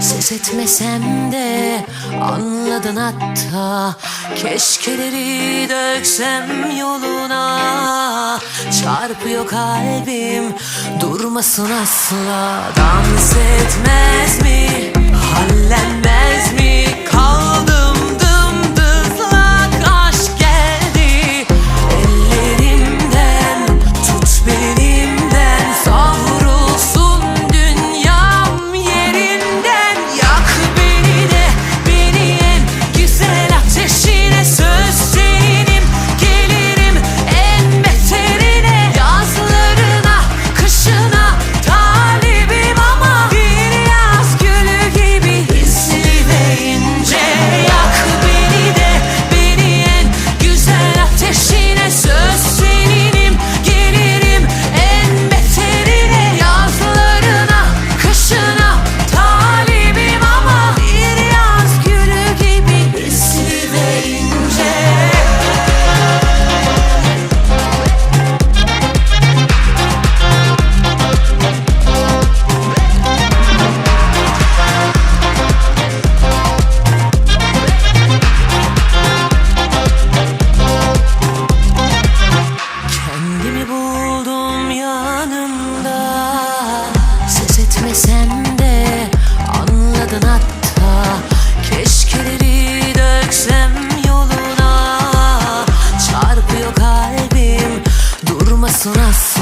Ses etmesem de anladın hatta Keşkeleri döksem yoluna Çarpıyor kalbim durmasın asla Dans etmez mi? Hallenmez mi? sen de anladın hatta. Keşkeleri döksem yoluna. Çarpıyor kalbim durmasın asla.